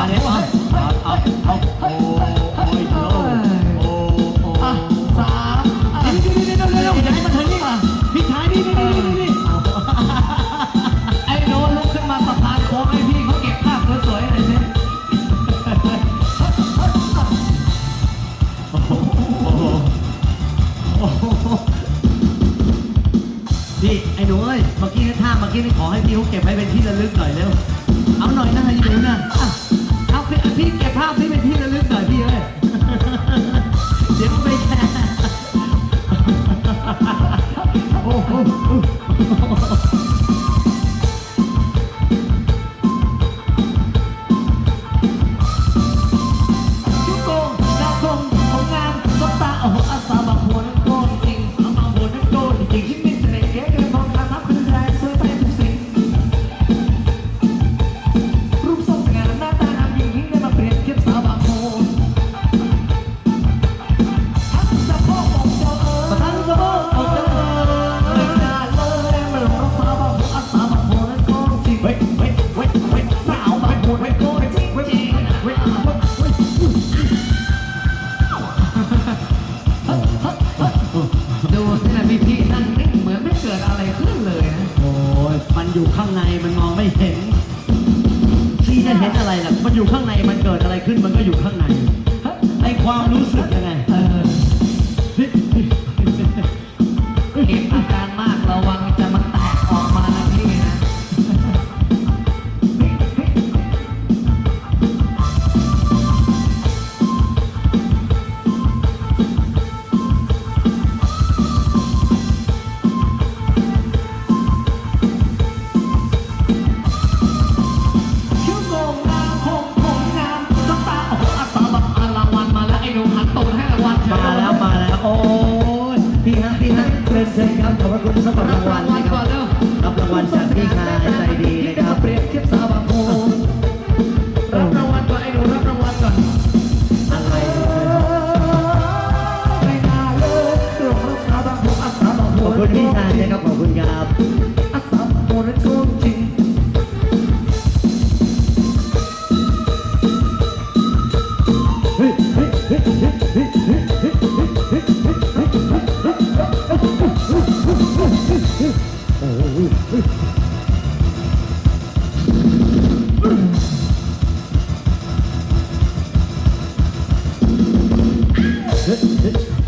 เอาเอาเอาเอาโอ้ยโอ้โโอ้อ่อะนี่านี่เร็วเที่าห้มันถึงนี่ว่ะพี่ชายนี่นี่ะนี่ไอ้โน้ตลุกขึ้นมาสะพานโค้งให้พี่เขาเก็บภาพสวยๆหน่อยสิโอ้โหโอ้ดีไอ้หนูเอ้ยเมื่อกี้ท่าเมื่อกี้นี่ขอให้พี่เขาเก็บไว้เป็นที่ระลึกหน่อยเร็วเอาหน่อยนะไอ้หนูนะ พี่เก็บภาพที่เป็นที่ระลึกหน่อยพี่เอ้ย มองไม่เห็นที่จะเห็นอะไรล่ะ มันอยู่ข้างในมันเกิดอะไรขึ้นมันก็อยู่ข้างในในความรู้สึกยังไง คุณพี่ชายนะครับขอบคุณครับอัศมโมรักของจริงเฮ้ยเฮ้ยเฮ้ยเฮ้ยเฮ้ยเฮ้ยเฮ้ยเฮ้ยเฮ้ยเฮ้ยเฮ้ย